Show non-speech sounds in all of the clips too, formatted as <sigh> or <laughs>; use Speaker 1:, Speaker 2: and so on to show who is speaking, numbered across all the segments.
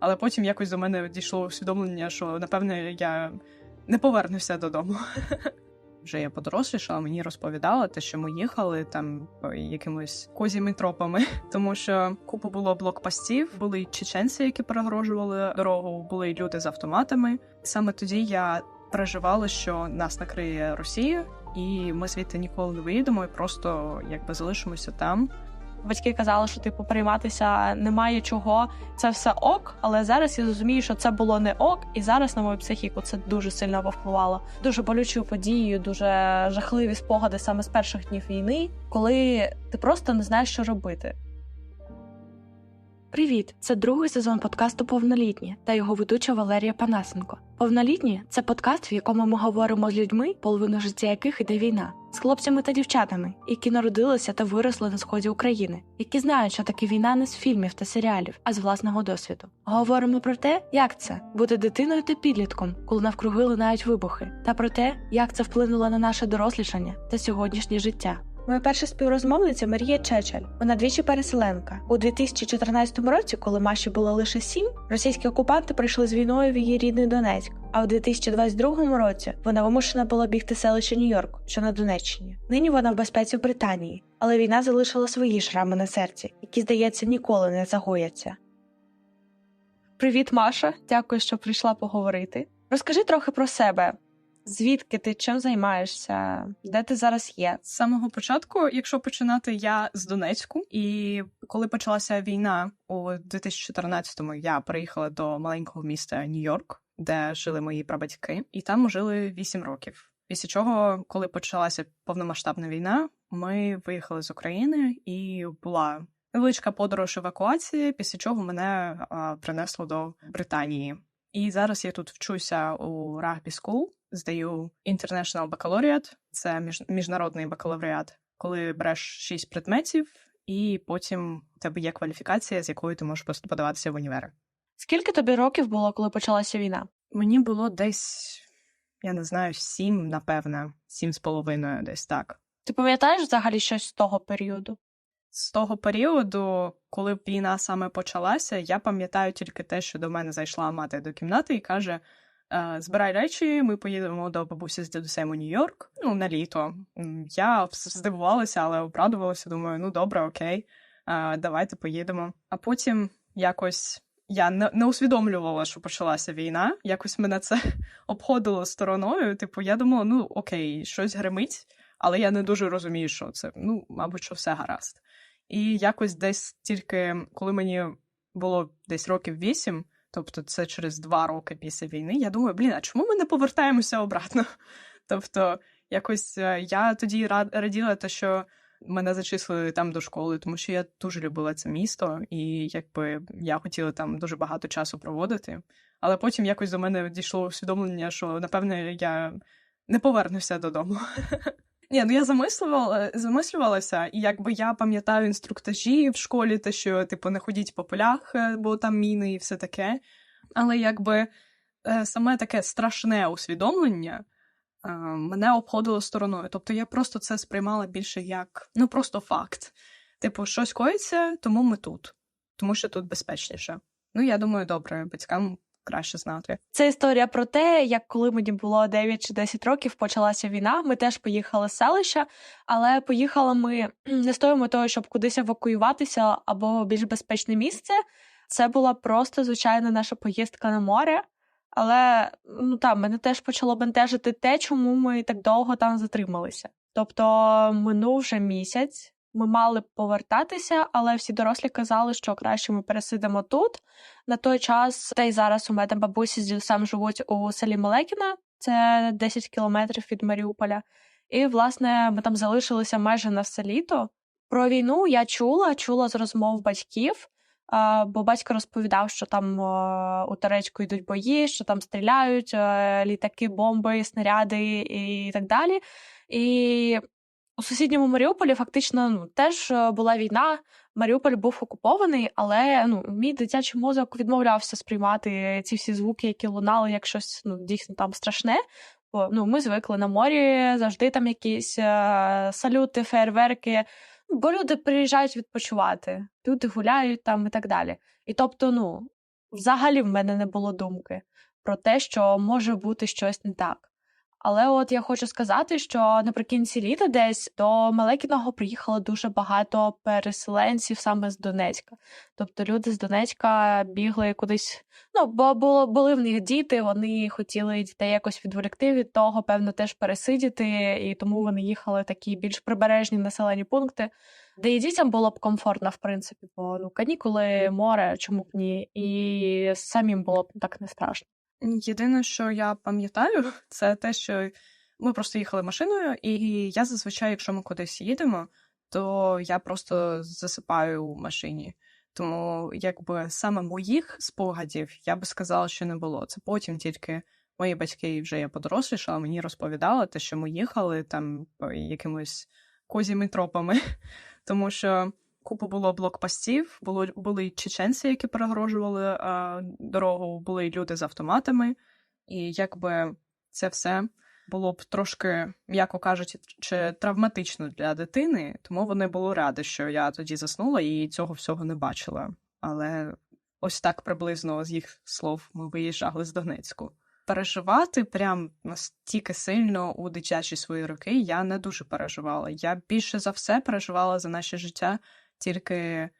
Speaker 1: Але потім якось до мене дійшло усвідомлення, що напевне я не повернуся додому. <laughs> Вже я подорослішала, мені розповідала те, що ми їхали там по якимось козіми тропами, <laughs> тому що купа було блокпостів, були чеченці, які перегрожували дорогу, були люди з автоматами. Саме тоді я переживала, що нас накриє Росія, і ми звідти ніколи не виїдемо, і просто якби залишимося там.
Speaker 2: Батьки казали, що типу перейматися немає чого, це все ок. Але зараз я розумію, що це було не ок, і зараз на мою психіку це дуже сильно повпливало. Дуже болючою подією, дуже жахливі спогади саме з перших днів війни, коли ти просто не знаєш, що робити. Привіт! Це другий сезон подкасту Повнолітні та його ведуча Валерія Панасенко. Повнолітні це подкаст, в якому ми говоримо з людьми, половину життя яких іде війна, з хлопцями та дівчатами, які народилися та виросли на сході України, які знають, що таке війна не з фільмів та серіалів, а з власного досвіду. Говоримо про те, як це бути дитиною та підлітком, коли навкруги лунають вибухи, та про те, як це вплинуло на наше дорослішання та сьогоднішнє життя. Моя перша співрозмовниця Марія Чечель. Вона двічі переселенка. У 2014 році, коли Маші було лише сім, російські окупанти прийшли з війною в її рідний Донецьк. А у 2022 році вона вимушена була бігти селище Нью-Йорк, що на Донеччині. Нині вона в безпеці в Британії, але війна залишила свої шрами на серці, які, здається, ніколи не загояться. Привіт, Маша. Дякую, що прийшла поговорити. Розкажи трохи про себе. Звідки ти чим займаєшся? Де ти зараз є?
Speaker 1: З самого початку, якщо починати, я з Донецьку, і коли почалася війна у 2014-му, я приїхала до маленького міста Нью-Йорк, де жили мої прабатьки, і там жили 8 років. Після чого, коли почалася повномасштабна війна, ми виїхали з України і була невеличка подорож евакуації, після чого мене а, принесло до Британії. І зараз я тут вчуся у Rugby School, здаю International Baccalaureate, це між, міжнародний бакалавріат, коли береш шість предметів, і потім у тебе є кваліфікація, з якою ти можеш просто подаватися в універи.
Speaker 2: Скільки тобі років було, коли почалася війна?
Speaker 1: Мені було десь, я не знаю, сім, напевне, сім з половиною, десь так.
Speaker 2: Ти пам'ятаєш взагалі щось з того періоду?
Speaker 1: З того періоду, коли війна саме почалася, я пам'ятаю тільки те, що до мене зайшла мати до кімнати і каже: «Е, Збирай речі, ми поїдемо до бабусі з дідусем у Нью-Йорк. Ну, на літо. Я здивувалася, але обрадувалася. Думаю, ну добре, окей, е, давайте поїдемо. А потім якось я не усвідомлювала, що почалася війна. Якось мене це <laughs> обходило стороною. Типу, я думала, ну окей, щось гримить, але я не дуже розумію, що це. Ну, мабуть, що все гаразд. І якось десь тільки коли мені було десь років вісім, тобто це через два роки після війни, я думаю, блін, а чому ми не повертаємося обратно? <laughs> Тобто, якось е, я тоді рад, раділа, те, що мене зачислили там до школи, тому що я дуже любила це місто, і якби я хотіла там дуже багато часу проводити. Але потім якось до мене дійшло усвідомлення, що напевне я не повернуся додому. <laughs> Ні, ну я замислювала, замислювалася, і якби я пам'ятаю інструктажі в школі, те, що типу не ходіть по полях, е, бо там міни і все таке. Але якби е, саме таке страшне усвідомлення е, мене обходило стороною. Тобто я просто це сприймала більше як ну просто факт. Типу, щось коїться, тому ми тут, тому що тут безпечніше. Ну, я думаю, добре, батькам краще знати.
Speaker 2: Це історія про те, як коли мені було 9 чи 10 років, почалася війна. Ми теж поїхали з селища, але поїхали ми не з тою метою, щоб кудись евакуюватися або більш безпечне місце. Це була просто звичайна наша поїздка на море. Але ну там мене теж почало бентежити те, чому ми так довго там затрималися. Тобто минув вже місяць. Ми мали повертатися, але всі дорослі казали, що краще ми пересидимо тут. На той час, та й зараз у мене бабусі з дідусем живуть у селі Малекіна, це 10 кілометрів від Маріуполя. І, власне, ми там залишилися майже на все літо. Про війну я чула, чула з розмов батьків, бо батько розповідав, що там у Турецьку йдуть бої, що там стріляють, літаки, бомби, снаряди і так далі. І у сусідньому Маріуполі фактично ну, теж е, була війна. Маріуполь був окупований, але ну, мій дитячий мозок відмовлявся сприймати ці всі звуки, які лунали, як щось ну, дійсно там страшне. Бо ну, ми звикли на морі завжди там якісь е- салюти, фейерверки. Бо люди приїжджають відпочивати, люди гуляють там і так далі. І тобто, ну взагалі в мене не було думки про те, що може бути щось не так. Але от я хочу сказати, що наприкінці літа десь до Малекіного приїхало дуже багато переселенців саме з Донецька. Тобто люди з Донецька бігли кудись. Ну, бо було були в них діти, вони хотіли дітей якось відволікти від того, певно, теж пересидіти, і тому вони їхали такі більш прибережні населені пункти, де і дітям було б комфортно, в принципі, бо ну канікули, море, чому б ні, і самим було б так не страшно.
Speaker 1: Єдине, що я пам'ятаю, <laughs> це те, що ми просто їхали машиною, і я зазвичай, якщо ми кудись їдемо, то я просто засипаю у машині. Тому, якби саме моїх спогадів я би сказала, що не було. Це потім тільки мої батьки вже я подорослішала, мені розповідали те, що ми їхали там якимось козіми тропами, <laughs> тому що купа було блокпостів, було були чеченці, які перегрожували а, дорогу, були люди з автоматами, і якби це все було б трошки, м'яко кажучи, чи травматично для дитини, тому вони були раді, що я тоді заснула і цього всього не бачила. Але ось так приблизно з їх слов ми виїжджали з Донецьку. Переживати прям настільки сильно у дитячі свої роки я не дуже переживала. Я більше за все переживала за наше життя тільки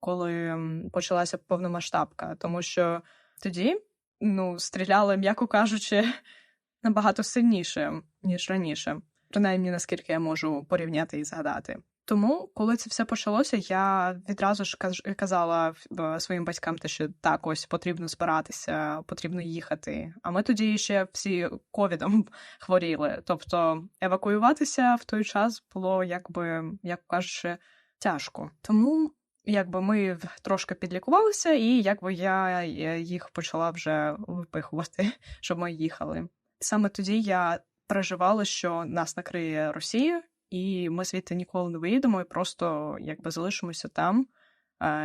Speaker 1: коли почалася повномасштабка, тому що тоді ну, стріляли, м'яко кажучи, <laughs> набагато сильніше, ніж раніше, принаймні наскільки я можу порівняти і згадати. Тому, коли це все почалося, я відразу ж казала своїм батькам, те, що так ось потрібно збиратися, потрібно їхати. А ми тоді ще всі ковідом <laughs> хворіли. Тобто евакуюватися в той час було якби, як кажучи, тяжко. Тому якби ми трошки підлікувалися, і якби я їх почала вже випихувати, <laughs> щоб ми їхали. Саме тоді я переживала, що нас накриє Росія, і ми звідти ніколи не виїдемо, і просто якби залишимося там.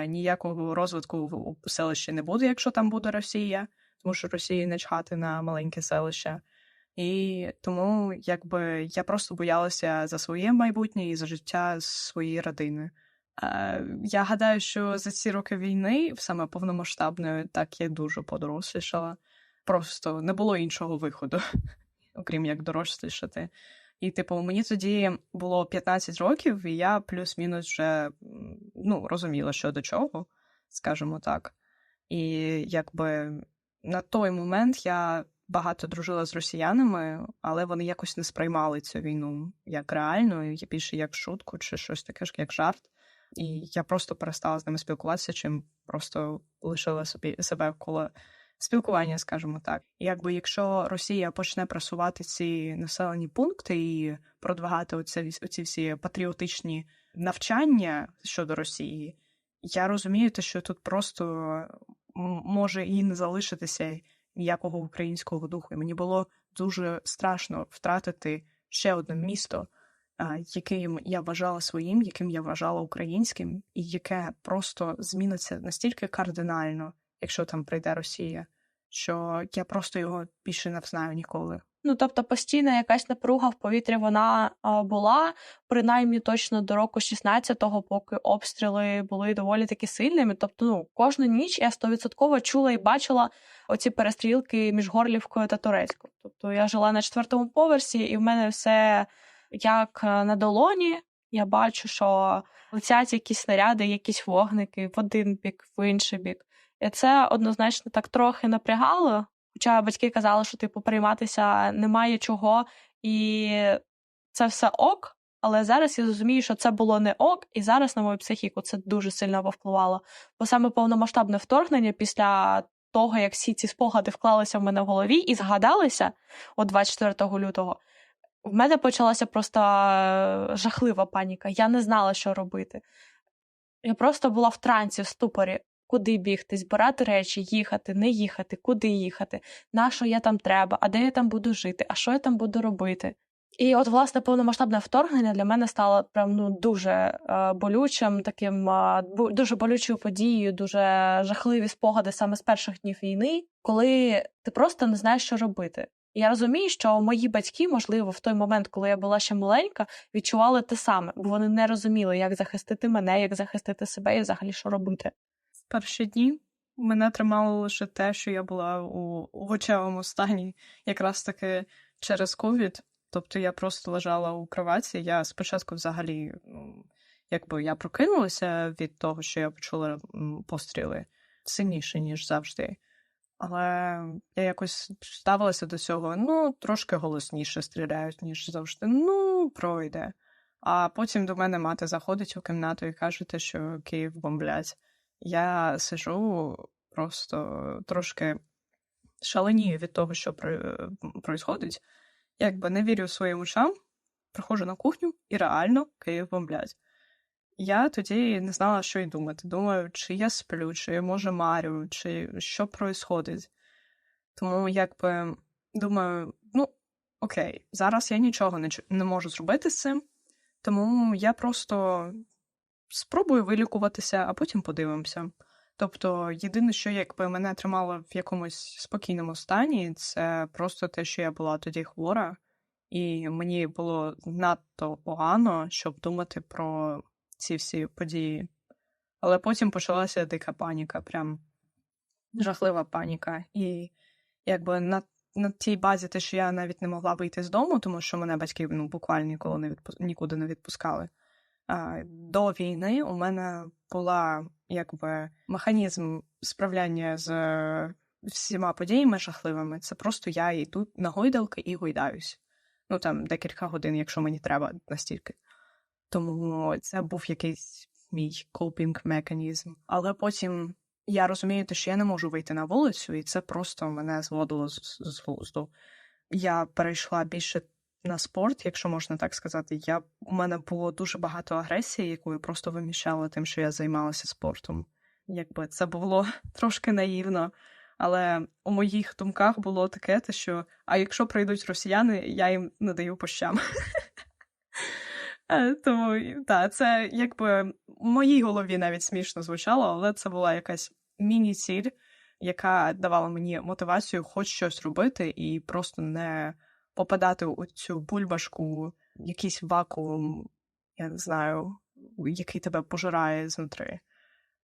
Speaker 1: Ніякого розвитку у селищі не буде, якщо там буде Росія, тому що Росії не чхати на маленьке селище. І тому якби я просто боялася за своє майбутнє і за життя своєї родини. Я гадаю, що за ці роки війни, саме повномасштабної, так я дуже подорослішала. Просто не було іншого виходу, <laughs> окрім як дорослішати. І, типу, мені тоді було 15 років, і я плюс-мінус вже ну, розуміла, що до чого, скажімо так. І якби на той момент я багато дружила з росіянами, але вони якось не сприймали цю війну як реальну, більше як шутку чи щось таке ж, як жарт. І я просто перестала з ними спілкуватися, чим просто лишила собі себе коло спілкування, скажімо так. І якби якщо Росія почне просувати ці населені пункти і продвигати оці, оці всі патріотичні навчання щодо Росії, я розумію, те, що тут просто може і не залишитися ніякого українського духу. І мені було дуже страшно втратити ще одне місто, яким я вважала своїм, яким я вважала українським, і яке просто зміниться настільки кардинально, якщо там прийде Росія, що я просто його більше не знаю ніколи.
Speaker 2: Ну, тобто постійна якась напруга в повітрі вона була, принаймні точно до року 16-го, поки обстріли були доволі таки сильними. Тобто, ну, кожну ніч я стовідсотково чула і бачила оці перестрілки між Горлівкою та Турецькою. Тобто я жила на четвертому поверсі, і в мене все як е, на долоні. Я бачу, що летять якісь снаряди, якісь вогники в один бік, в інший бік. І це однозначно так трохи напрягало. Хоча батьки казали, що типу прийматися немає чого, і це все ок. Але зараз я розумію, що це було не ок, і зараз на мою психіку це дуже сильно повпливало. Бо саме повномасштабне вторгнення після того, як всі ці спогади вклалися в мене в голові і згадалися от 24 лютого, в мене почалася просто е, жахлива паніка. Я не знала, що робити. Я просто була в трансі, в ступорі куди бігти, збирати речі, їхати, не їхати, куди їхати, на що я там треба, а де я там буду жити, а що я там буду робити. І от, власне, повномасштабне вторгнення для мене стало прям ну дуже е, болючим, таким е, дуже болючою подією, дуже жахливі спогади саме з перших днів війни, коли ти просто не знаєш, що робити. я розумію, що мої батьки, можливо, в той момент, коли я була ще маленька, відчували те саме, бо вони не розуміли, як захистити мене, як захистити себе і взагалі що робити
Speaker 1: перші дні мене тримало лише те, що я була у овочевому стані, якраз таки через ковід. Тобто я просто лежала у кроваті. Я спочатку взагалі, ну, якби я прокинулася від того, що я почула постріли сильніше, ніж завжди. Але я якось ставилася до цього, ну, трошки голосніше стріляють, ніж завжди. Ну, пройде. А потім до мене мати заходить у кімнату і каже, що Київ бомблять. Я сижу просто трошки шаленію від того, що происходить. Якби не вірю своїм ушам, приходжу на кухню і реально Київ бомблять. Я тоді не знала, що й думати. Думаю, чи я сплю, чи я може марю, чи що происходить. Тому якби думаю, ну, окей, зараз я нічого не, не можу зробити з цим, тому я просто спробую вилікуватися, а потім подивимося. Тобто, єдине, що якби мене тримало в якомусь спокійному стані, це просто те, що я була тоді хвора, і мені було надто погано, щоб думати про ці всі події. Але потім почалася дика паніка, прям жахлива паніка. І якби на на тій базі, те, що я навіть не могла вийти з дому, тому що мене батьки ну, буквально ніколи не відпу... нікуди не відпускали. До війни у мене була якби механізм справляння з всіма подіями жахливими. Це просто я йду на гойдалки і гойдаюсь. Ну там декілька годин, якщо мені треба настільки. Тому це був якийсь мій coping механізм. Але потім я розумію, що я не можу вийти на вулицю, і це просто мене зводило з глузду. Я перейшла більше на спорт, якщо можна так сказати. Я, У мене було дуже багато агресії, яку я просто виміщала тим, що я займалася спортом. Якби це було <laughs> трошки наївно. Але у моїх думках було таке, те, що а якщо прийдуть росіяни, я їм не даю пощам. <laughs> Е, тому так, це якби в моїй голові навіть смішно звучало, але це була якась міні-ціль, яка давала мені мотивацію хоч щось робити і просто не попадати у цю бульбашку, якийсь вакуум, я не знаю, який тебе пожирає знутри.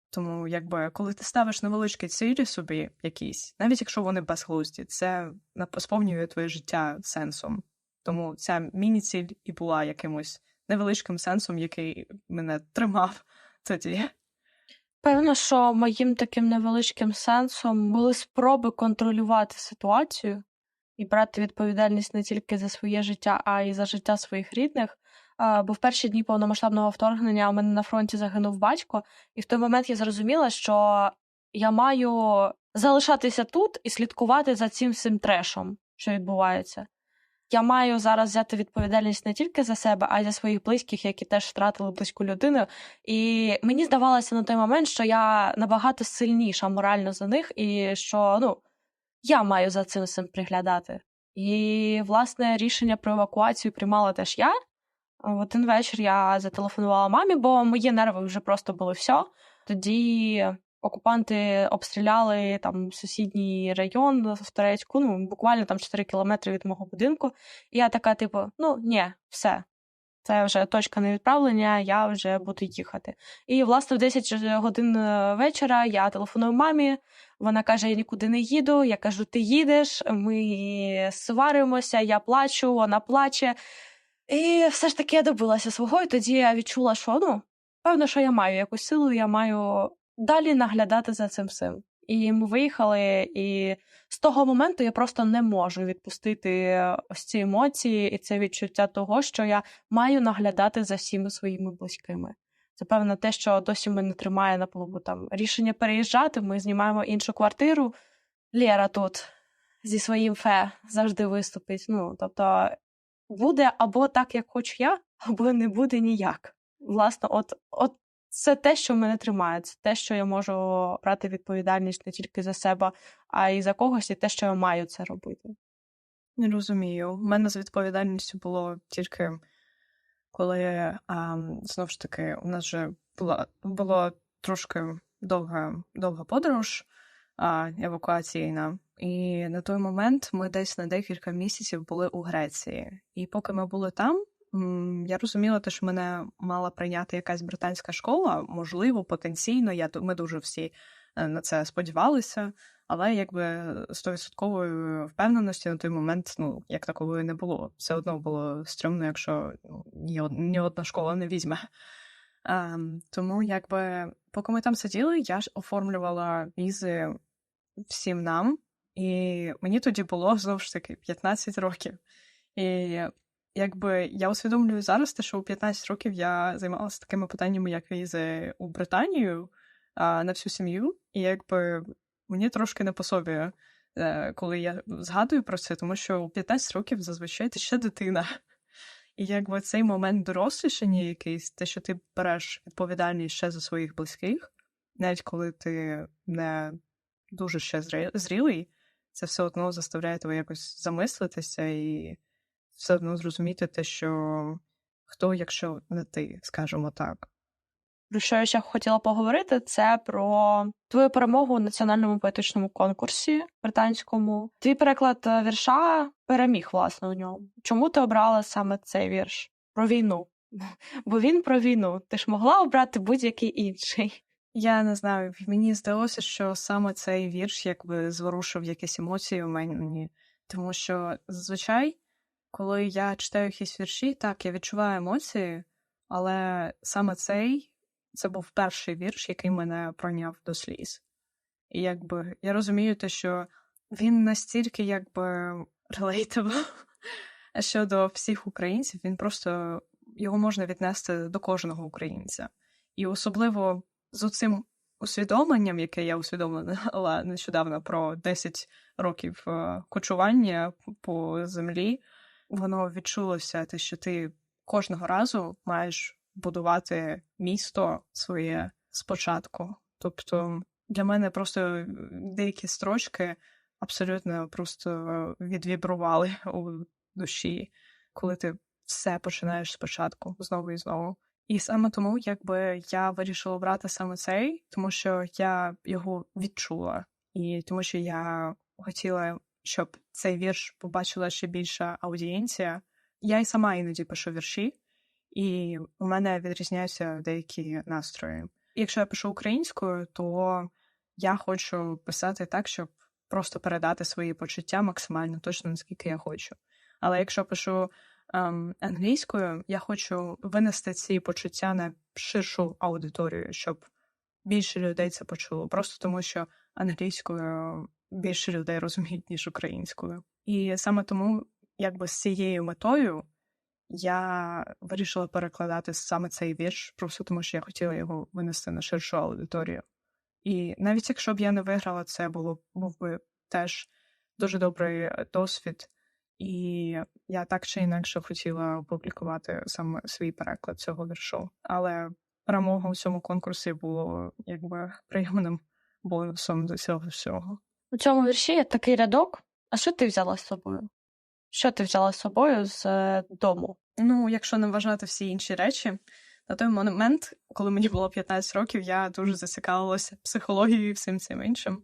Speaker 1: Тому, якби, коли ти ставиш невеличкі цілі собі якісь, навіть якщо вони безглузді, це сповнює твоє життя сенсом. Тому ця міні-ціль і була якимось невеличким сенсом, який мене тримав <laughs> тоді.
Speaker 2: Певно, що моїм таким невеличким сенсом були спроби контролювати ситуацію і брати відповідальність не тільки за своє життя, а й за життя своїх рідних. Бо в перші дні повномасштабного вторгнення у мене на фронті загинув батько, і в той момент я зрозуміла, що я маю залишатися тут і слідкувати за цим всім трешом, що відбувається я маю зараз взяти відповідальність не тільки за себе, а й за своїх близьких, які теж втратили близьку людину. І мені здавалося на той момент, що я набагато сильніша морально за них, і що ну, я маю за цим всім приглядати. І, власне, рішення про евакуацію приймала теж я. В один вечір я зателефонувала мамі, бо мої нерви вже просто були все. Тоді окупанти обстріляли там сусідній район в Торецьку, ну буквально там 4 кілометри від мого будинку. І я така, типу, ну ні, все. Це вже точка невідправлення, я вже буду їхати. І, власне, в 10 годин е, вечора я телефоную мамі. Вона каже: Я нікуди не їду. Я кажу, ти їдеш, ми сваримося, я плачу, вона плаче. І все ж таки я добилася свого, і тоді я відчула, що ну, певно, що я маю якусь силу, я маю далі наглядати за цим всім. І ми виїхали, і з того моменту я просто не можу відпустити ось ці емоції і це відчуття того, що я маю наглядати за всіми своїми близькими. Це певно те, що досі мене тримає на плаву. Там рішення переїжджати. Ми знімаємо іншу квартиру. Лєра тут зі своїм фе завжди виступить. Ну тобто буде або так, як хочу я, або не буде ніяк. Власне, от, от це те, що мене тримає, це те, що я можу брати відповідальність не тільки за себе, а й за когось, і те, що я маю це робити.
Speaker 1: Не розумію. У мене з відповідальністю було тільки коли а, знову ж таки у нас вже була була трошки довга довга подорож а, евакуаційна. І на той момент ми десь на декілька місяців були у Греції. І поки ми були там, я розуміла, те, що мене мала прийняти якась британська школа, можливо, потенційно. Я ми дуже всі е, на це сподівалися, але якби стовідсоткової впевненості на той момент, ну, як такової не було. Все одно було стрьомно, якщо ну, ні, одна школа не візьме. Ем, тому, якби, поки ми там сиділи, я ж оформлювала візи всім нам, і мені тоді було знову ж таки 15 років. І якби я усвідомлюю зараз те, що у 15 років я займалася такими питаннями, як візи у Британію а, на всю сім'ю, і якби мені трошки не по собі, е, коли я згадую про це, тому що у 15 років зазвичай ти ще дитина. І якби цей момент дорослішання якийсь, те, що ти береш відповідальність ще за своїх близьких, навіть коли ти не дуже ще зрілий, це все одно заставляє тебе якось замислитися і все одно зрозуміти те, що хто, якщо не ти, скажімо так.
Speaker 2: Про що я ще хотіла поговорити, це про твою перемогу у національному поетичному конкурсі британському. Твій переклад е, вірша переміг, власне, у ньому. Чому ти обрала саме цей вірш? Про війну. <laughs> Бо він про війну. Ти ж могла обрати будь-який інший.
Speaker 1: Я не знаю, мені здалося, що саме цей вірш якби зворушив якісь емоції у мені, тому що зазвичай, коли я читаю якісь вірші, так, я відчуваю емоції, але саме цей це був перший вірш, який мене пройняв до сліз. І якби я розумію те, що він настільки якби relatable <laughs> щодо всіх українців, він просто його можна віднести до кожного українця. І особливо з цим усвідомленням, яке я усвідомила <laughs> нещодавно про 10 років е, кочування по землі, воно відчулося те, що ти кожного разу маєш будувати місто своє спочатку. Тобто для мене просто деякі строчки абсолютно просто відвібрували у душі, коли ти все починаєш спочатку знову і знову. І саме тому, якби я вирішила брати саме цей, тому що я його відчула, і тому що я хотіла, щоб цей вірш побачила ще більша аудієнція. Я й сама іноді пишу вірші, і у мене відрізняються деякі настрої. Якщо я пишу українською, то я хочу писати так, щоб просто передати свої почуття максимально точно наскільки я хочу. Але якщо пишу ем, англійською, я хочу винести ці почуття на ширшу аудиторію, щоб більше людей це почуло. Просто тому, що англійською більше людей розуміють, ніж українською. І саме тому, якби з цією метою, я вирішила перекладати саме цей вірш, просто тому що я хотіла його винести на ширшу аудиторію. І навіть якщо б я не виграла, це було був би теж дуже добрий досвід. І я так чи інакше хотіла опублікувати саме свій переклад цього віршу. Але перемога у цьому конкурсі було якби приємним бонусом до цього всього.
Speaker 2: У цьому вірші є такий рядок. А що ти взяла з собою? Що ти взяла з собою з е, дому?
Speaker 1: Ну, якщо не вважати всі інші речі, на той момент, коли мені було 15 років, я дуже зацікавилася психологією і всім цим іншим.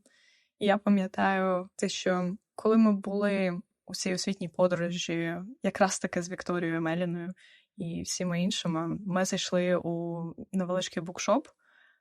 Speaker 1: І я пам'ятаю те, що коли ми були у цій освітній подорожі, якраз таки з Вікторією Меліною і всіма іншими, ми зайшли у невеличкий букшоп,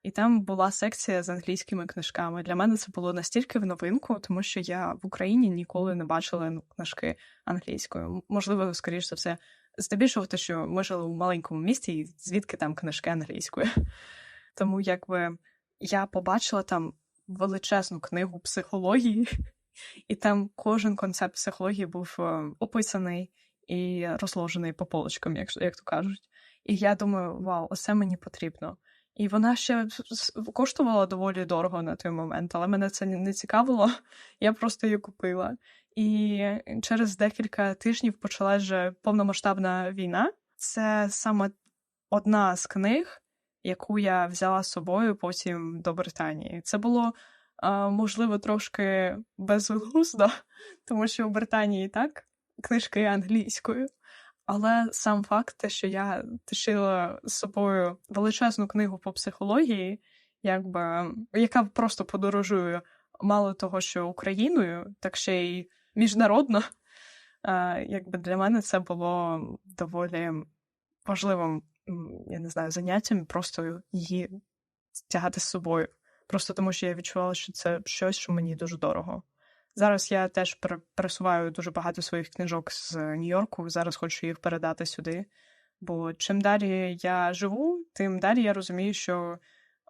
Speaker 1: і там була секція з англійськими книжками. Для мене це було настільки в новинку, тому що я в Україні ніколи не бачила ну, книжки англійською. Можливо, скоріш за все, здебільшого те, що ми жили у маленькому місті, і звідки там книжки англійською. <laughs> Тому якби я побачила там величезну книгу психології, <laughs> і там кожен концепт психології був е, описаний і розложений по полочкам, як, як то кажуть. І я думаю, вау, оце мені потрібно. І вона ще коштувала доволі дорого на той момент, але мене це не цікавило. <laughs> Я просто її купила. І через декілька тижнів почалась вже повномасштабна війна. Це саме одна з книг, яку я взяла з собою потім до Британії. Це було можливо трошки безглуздо, <laughs> тому що в Британії так книжки англійською. Але сам факт, те, що я тишила з собою величезну книгу по психології, якби яка просто подорожує мало того, що Україною, так ще й міжнародно. Якби для мене це було доволі важливим, я не знаю, заняттям, просто її тягати з собою Просто тому, що я відчувала, що це щось, що мені дуже дорого. Зараз я теж пересуваю дуже багато своїх книжок з Нью-Йорку. Зараз хочу їх передати сюди. Бо чим далі я живу, тим далі я розумію, що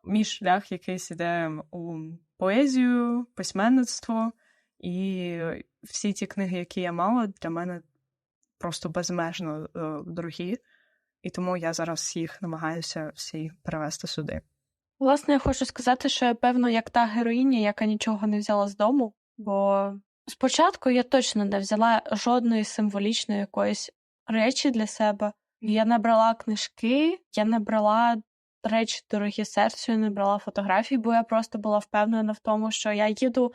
Speaker 1: мій шлях якийсь іде у поезію, письменництво, і всі ті книги, які я мала, для мене просто безмежно е, дорогі. І тому я зараз їх намагаюся всі перевести сюди.
Speaker 2: Власне, я хочу сказати, що я певно, як та героїня, яка нічого не взяла з дому, бо спочатку я точно не взяла жодної символічної якоїсь речі для себе. Я не брала книжки, я не брала речі дорогі серцю, я не брала фотографій, бо я просто була впевнена в тому, що я їду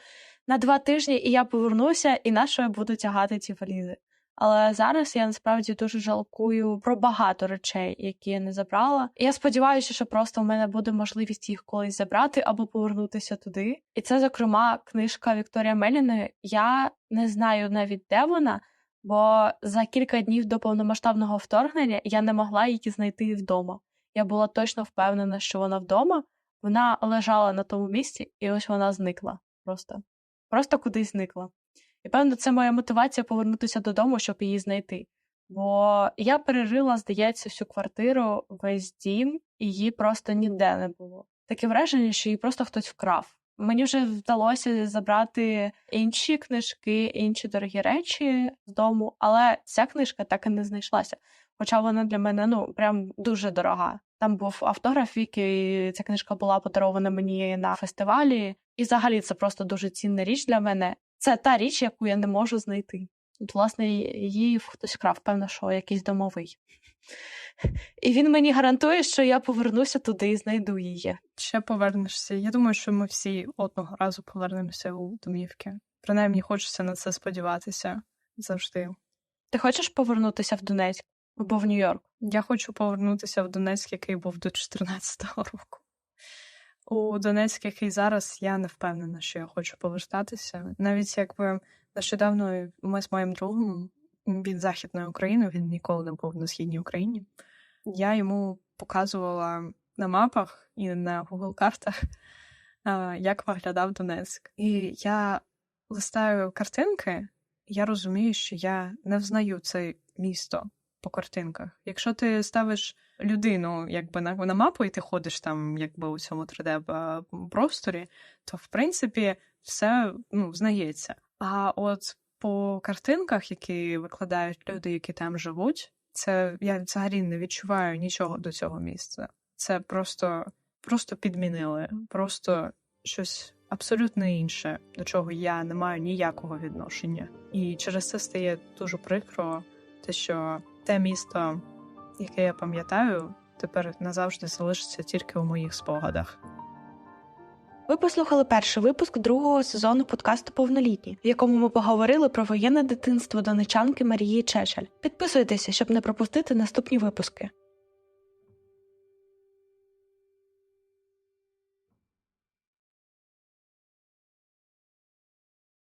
Speaker 2: на два тижні і я повернуся, і на що я буду тягати ці валізи. Але зараз я насправді дуже жалкую про багато речей, які я не забрала. Я сподіваюся, що просто в мене буде можливість їх колись забрати або повернутися туди. І це, зокрема, книжка Вікторія Меліної. Я не знаю навіть де вона, бо за кілька днів до повномасштабного вторгнення я не могла її знайти вдома. Я була точно впевнена, що вона вдома. Вона лежала на тому місці, і ось вона зникла. Просто, просто кудись зникла. І певно, це моя мотивація повернутися додому, щоб її знайти. Бо я перерила, здається, всю квартиру, весь дім, і її просто ніде не було. Таке враження, що її просто хтось вкрав. Мені вже вдалося забрати інші книжки, інші дорогі речі з дому, але ця книжка так і не знайшлася. Хоча вона для мене ну прям дуже дорога. Там був автограф і ця книжка була подарована мені на фестивалі. І взагалі це просто дуже цінна річ для мене. Це та річ, яку я не можу знайти. От, власне, її хтось крав, певно, що якийсь домовий. І він мені гарантує, що я повернуся туди і знайду її.
Speaker 1: Ще повернешся. Я думаю, що ми всі одного разу повернемося у домівки. Принаймні, хочеться на це сподіватися завжди.
Speaker 2: Ти хочеш повернутися в Донецьк або в Нью-Йорк?
Speaker 1: Я хочу повернутися в Донецьк, який був до 14-го року. У Донецьк, який зараз, я не впевнена, що я хочу повертатися. Навіть якби нещодавно ми з моїм другом від Західної України, він ніколи не був на східній Україні. Я йому показувала на мапах і на Google картах, як виглядав Донецьк. І я листаю картинки, я розумію, що я не взнаю це місто по картинках. Якщо ти ставиш людину якби на, на мапу, і ти ходиш там, якби у цьому 3D просторі, то в принципі все ну, знається. А от по картинках, які викладають люди, які там живуть, це я взагалі не відчуваю нічого до цього місця. Це просто, просто підмінили, просто щось абсолютно інше, до чого я не маю ніякого відношення. І через це стає дуже прикро, те, що те місто, яке я пам'ятаю, тепер назавжди залишиться тільки у моїх спогадах.
Speaker 2: Ви послухали перший випуск другого сезону подкасту Повнолітні, в якому ми поговорили про воєнне дитинство донечанки Марії Чешель. Підписуйтеся, щоб не пропустити наступні випуски.